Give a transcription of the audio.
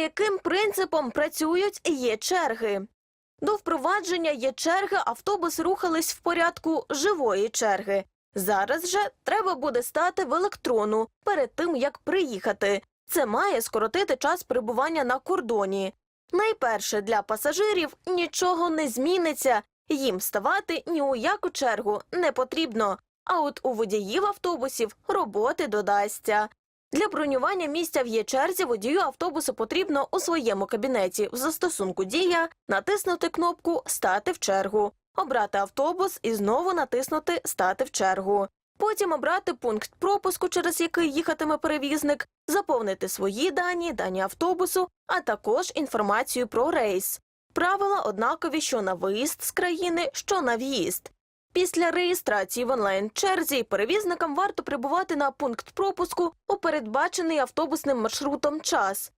яким принципом працюють є черги? До впровадження є черги автобуси рухались в порядку живої черги. Зараз же треба буде стати в електрону перед тим, як приїхати. Це має скоротити час перебування на кордоні. Найперше для пасажирів нічого не зміниться, їм ставати ні у яку чергу не потрібно. А от у водіїв автобусів роботи додасться. Для бронювання місця в є-черзі водію автобусу потрібно у своєму кабінеті в застосунку Дія натиснути кнопку Стати в чергу, обрати автобус і знову натиснути Стати в чергу. Потім обрати пункт пропуску, через який їхатиме перевізник, заповнити свої дані, дані автобусу, а також інформацію про рейс. Правила однакові, що на виїзд з країни, що на в'їзд. Після реєстрації в онлайн-черзі перевізникам варто прибувати на пункт пропуску у передбачений автобусним маршрутом час.